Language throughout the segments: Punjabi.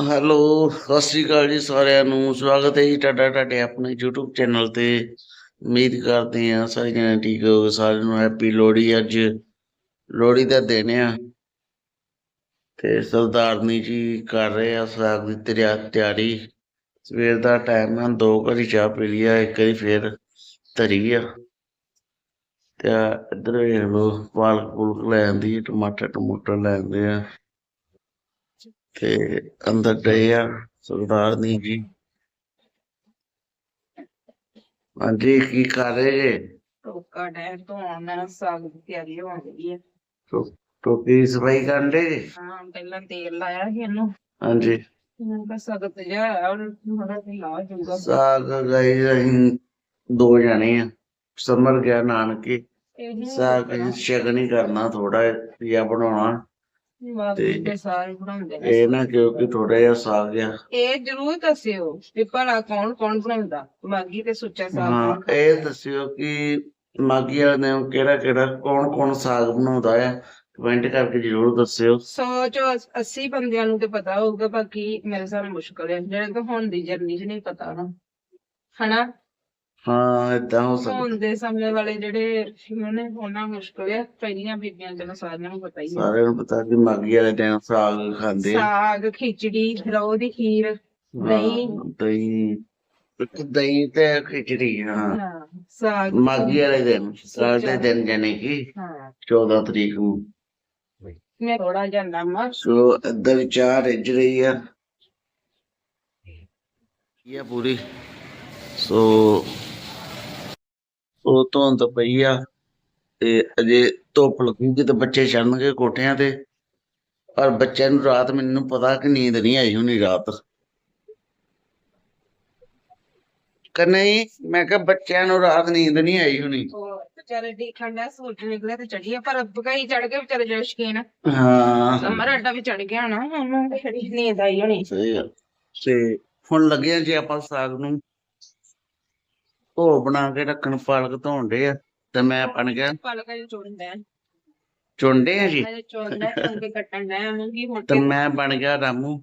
ਹੈਲੋ, ਸਤਿ ਸ਼੍ਰੀ ਅਕਾਲ ਜੀ ਸਾਰਿਆਂ ਨੂੰ। ਸਵਾਗਤ ਹੈ ਜੀ ਤੁਹਾਡਾ ਤੁਹਾਡੇ ਆਪਣੇ YouTube ਚੈਨਲ ਤੇ। ਉਮੀਦ ਕਰਦੇ ਹਾਂ ਸਾਰੇ ਜਣੇ ਠੀਕ ਹੋ ਸਾਰਿਆਂ ਨੂੰ ਹੈਪੀ ਲੋਹੜੀ ਅੱਜ। ਲੋਹੜੀ ਦਾ ਦਿਨ ਆ। ਤੇ ਸਰਦਾਰਨੀ ਜੀ ਕਰ ਰਹੇ ਆ ਸਾਗ ਦੀ ਤਿਆ- ਤਿਆਰੀ। ਸਵੇਰ ਦਾ ਟਾਈਮ ਆ, ਦੋ ਘੜੀ ਚਾਹ ਪੀ ਲਈ ਆ, ਇੱਕ ਵਾਰੀ ਫੇਰ ਧਰੀ ਆ। ਤੇ ਇਧਰ ਇੱਧਰ ਵੇਖ ਲਓ ਪਾਲਕ ਪੁਲਕ ਲੈ ਆਂਦੀ ਟਮਾਟਰ ਟਮੂਟਰ ਲੈ ਆਂਦੇ ਆ। ਤੇ ਅੰਦਰ ਗਏ ਆ ਸਰਦਾਰਨੀ ਜੀ। ਹਾਂਜੀ ਕੀ ਕਰ ਰਹੇ ਜੇ? ਟੋਕਾ ਡੈਣ ਤੋਂ ਆਉਣਾ ਸਾਗ ਦੀ ਤਿਆਰੀ ਹੋਣ ਲੱਗੀ ਹੈ ਟੋ- ਟੋਪੀ ਦੀ ਸਫ਼ਾਈ ਕਰਨ ਦੇ ਜੇ? ਹਾਂ ਪਹਿਲਾਂ ਤੇਲ ਲਾਇਆ ਸੀ ਇਹਨੂੰ। ਹਾਂਜੀ। ਹੁਣ ਤਾਂ ਸਗਤ ਜਾ ਔਰ ਥੋੜਾ ਜਿਹਾ ਲਾ ਜੂਗਾ ਸਾਗ ਗਏ ਅਸੀਂ ਦੋ ਜਾਣੇ ਆ। ਸਮਰ ਗਿਆ ਨਾਨਕੇ। ਸਾਗ ਸ਼ਗਨ ਹੀ ਕਰਨਾ ਥੋੜਾ ਜਿਹਾ ਬਣਾਉਣਾ। ਤੇ ਤੇ ਸਾਰੇ ਬਣਾਉਂਦੇ ਨੇ। ਇਹ ਨਾ ਕਿਉਂਕਿ ਥੋੜਾ ਜਿਹਾ ਸਾਗ ਆ ਇਹ ਜ਼ਰੂਰ ਦੱਸਿਓ ਵੀ ਭਲਾ ਕੌਣ ਕੌਣ ਬਣਾਉਂਦਾ ਮਾਗੀ ਤੇ ਸੁੱਚਾ ਸਾਗ ਹਾਂ ਇਹ ਦੱਸਿਓ ਕਿ ਮਾਗੀ ਵਾਲੇ ਨੇ ਕਿਹੜਾ ਕਿਹੜਾ ਕੌਣ ਕੌਣ ਸਾਗ ਬਣਾਉਂਦਾ ਹੈ ਕਮੈਂਟ ਕਰਕੇ ਜਰੂਰ ਦੱਸਿਓ। ਸੌ ਚੋਂ 80 ਬੰਦਿਆਂ ਨੂੰ ਤੇ ਪਤਾ ਹੋਊਗਾ ਬਾਕੀ ਮੇਰੇ ਸਾਹਮਣੇ ਮੁਸ਼ਕਲ ਹੈ ਜਿਹੜੇ ਤਾਂ ਹੁਣ ਦੀ ਜਰਨੀ 'ਚ ਨਹੀਂ ਪਤਾ ਨਾ। ਹਨਾ? ਹਾਂ ਏਦਾਂ ਹੋ ਸਕਦਾ। ਹੁਣ ਦੇ ਸਮੇਂ ਵਾਲੇ ਜਿਹੜੇ ਨੇ ਉਹਨਾਂ ਨੂੰ ਮੁਸ਼ਕਲ ਹੈ ਪਹਿਲੀਆਂ ਬੀਬੀਆਂ ਚਲੋ ਸਾਰਿਆਂ ਨੂੰ ਪਤਾ ਹੀ ਹੈ ਸਾਰਿਆਂ ਨੂੰ ਪਤਾ ਕਿ ਮਾਗੀ ਵਾਲੇ ਦਿਨ ਸਾਗ ਖਾਂਦੇ ਆ। ਸਾਗ ਖਿਚੜੀ ਰੋ ਦੀ ਖੀਰ ਦਹੀਂ ਹਾਂ, ਦਹੀਂ। ਇੱਕ ਦਹੀਂ ਤੇ ਖਿਚੜੀ ਹਾਂ। ਹਾਂ ਸਾਗ। ਮਾਗੀ ਵਾਲੇ ਦਿਨ ਸਾਗ ਦੇ ਦਿਨ ਜਾਨੇ ਕਿ ਹਾਂ। 14 ਤਰੀਕ ਨੂੰ। ਮੈਂ ਥੋੜਾ ਜਿਹਾ ਨਮਕ ਸੋ ਇੱਧਰ ਚਾਹ ਰਿੱਝ ਰਹੀ ਆ। ਇਹ ਆ ਪੂਰੀ? ਸੋ ਸੋ ਧੁੰਦ ਪਈ ਆ ਤੇ ਅਜੇ ਧੁੱਪ ਲੱਗੂਗੀ ਤੇ ਬੱਚੇ ਚੜਨਗੇ ਕੋਠਿਆਂ ਤੇ। ਪਰ ਬੱਚਿਆਂ ਨੂੰ ਰਾਤ ਮੈਨੂੰ ਪਤਾ ਕਿ ਨੀਂਦ ਨਹੀਂ ਆਈ ਹੋਣੀ ਰਾਤ। ਕਿ ਨਹੀਂ ਮੈਂ ਕਿਹਾ ਬੱਚਿਆਂ ਨੂੰ ਰਾਤ ਨੀਂਦ ਨਹੀਂ ਆਈ ਹੋਣੀ। ਵਿਚਾਰੇ ਦਾ ਸੂਰਜ ਨਿਕਲਿਆ ਤੇ ਚੜੀਏ ਪਰ ਬਗਾਈ ਚੜ ਕੇ ਵਿਚਾਰੇ ਜਿਹੜੇ ਸ਼ਕੀਨ ਹਾਂ। ਸਮਰ ਅੱਡਾ ਵੀ ਚੜ ਗਿਆ ਨਾ ਉਹਨੂੰ ਨੀਂਦ ਆਈ ਹੋਣੀ। ਸਹੀ ਗੱਲ। ਤੇ ਹੁਣ ਲੱਗਿਆ ਜੇ ਆਪਾਂ ਸਾਗ ਨੂੰ। ਧੋ ਬਣਾ ਕੇ ਰੱਖਣ ਪਾਲਕ ਧੋਣ ਦੇ ਆ ਤੇ ਮੈਂ ਬਣ ਗਿਆ ਪਲਕਾਂ ਨੂੰ ਚੋੜਦਾ ਹੈ ਚੁੰਡੇ ਆ ਜੀ? ਅਜੇ ਚੋੜਦਾ ਹੈ ਕੇ ਕੱਟਣ ਦਾ ਆਵਾਂਗੀ ਹੁਣ ਤੇ ਮੈਂ ਬਣ ਗਿਆ ਰਾਮੂ।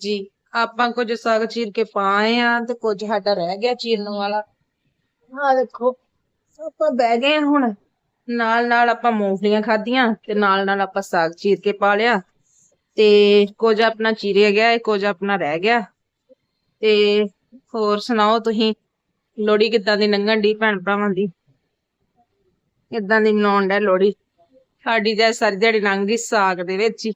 ਜੀ ਆਪਾਂ ਕੁਝ ਸਾਗ ਚੀਰ ਕੇ ਪਾਏ ਆ ਤੇ ਕੁਝ ਸਾਡਾ ਰਹਿ ਗਿਆ ਚੀਰਨ ਵਾਲਾ। ਆ ਦੇਖੋ ਆਪਾਂ ਬਹਿ ਗਏ ਹਾਂ ਹੁਣ। ਨਾਲ ਨਾਲ ਆਪਾਂ ਮੂੰਗਫਲੀਆਂ ਖਾਧੀਆਂ ਤੇ ਨਾਲ ਨਾਲ ਆਪਾਂ ਸਾਗ ਚੀਰ ਕੇ ਪਾ ਲਿਆ। ਤੇ ਕੁਝ ਆਪਣਾ ਚੀਰਿਆ ਗਿਆ ਹੈ ਕੁਝ ਆਪਣਾ ਰਹਿ ਗਿਆ। ਤੇ ਹੋਰ ਸੁਣਾਓ ਤੁਸੀਂ? ਲੋਹੜੀ ਕਿੱਦਾਂ ਦੀ ਲੰਘਣ ਦੀ ਭੈਣ ਭਰਾਵਾਂ ਦੀ? ਕਿੱਦਾਂ ਦੀ ਮਨਾਉਣ ਦਾ ਲੋਹੜੀ? ਸਾਡੀ ਤਾਂ ਸਾਰੀ ਦਿਹਾੜੀ ਲੰਘ ਗਈ ਸਾਗ ਦੇ ਵਿੱਚ ਹੀ।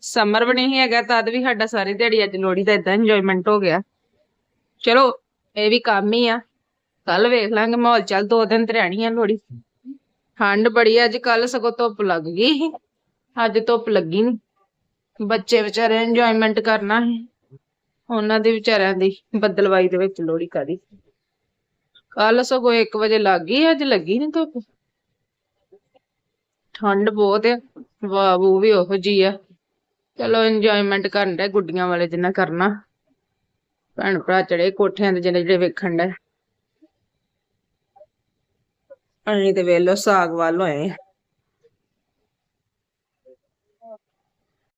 ਸਮਰ ਵੀ ਨਹੀਂ ਹੈਗਾ ਤਦ ਵੀ ਸਾਡਾ ਸਾਰੀ ਦਿਹਾੜੀ ਅੱਜ ਲੋਹੜੀ ਦਾ ਇਦਾਂ ਇੰਜੋਇਮੈਂਟ ਹੋ ਗਿਆ। ਚਲੋ ਇਹ ਵੀ ਕੰਮ ਹੀ ਆ। ਕੱਲ ਵੇਖ ਲਾਂਗੇ ਮਾਹੌਲ ਚੱਲ ਦੋ ਦਿਨ ਤੇ ਰਹਿਣੀ ਆ ਲੋਹੜੀ। ਠੰਡ ਬੜੀ ਆ, ਅੱਜ ਕੱਲ ਸਗੋਂ ਧੁੱਪ ਲੱਗ ਗਈ ਸੀ। ਅੱਜ ਧੁੱਪ ਲੱਗੀ ਨਹੀਂ ਬੱਚੇ ਵਿਚਾਰੇ ਇੰਜੋਇਮੈਂਟ ਕਰਨਾ ਹੈ ਉਹਨਾਂ ਦੇ ਵਿਚਾਰਿਆਂ ਦੀ ਬੱਦਲਵਾਈ ਦੇ ਵਿੱਚ ਲੋਹੜੀ ਕਾਦੀ ਕੱਲ ਸਗੋਂ 1 ਵਜੇ ਲੱਗ ਗਈ, ਅੱਜ ਲੱਗੀ ਨਹੀਂ ਧੁੱਪ। ਠੰਡ ਬਹੁਤ ਆ, ਵਾਹ ਵਾਬੂ ਵੀ ਉਹੋ ਜੀ ਆ। ਚਲੋ ਇੰਜੋਇਮੈਂਟ ਕਰਨ ਦੇ ਗੁੱਡੀਆਂ ਵਾਲੇ ਜਿੰਨਾ ਕਰਨਾ। ਭੈਣ ਭਰਾ ਚੜੇ ਕੋਠਿਆਂ ਦੇ ਜਿਹੜੇ ਜਿਹੜੇ ਵੇਖਣ ਦੇ ਅਸੀਂ ਤੇ ਵੇਲੋ ਸਾਗ ਵੱਲ ਹੋਏ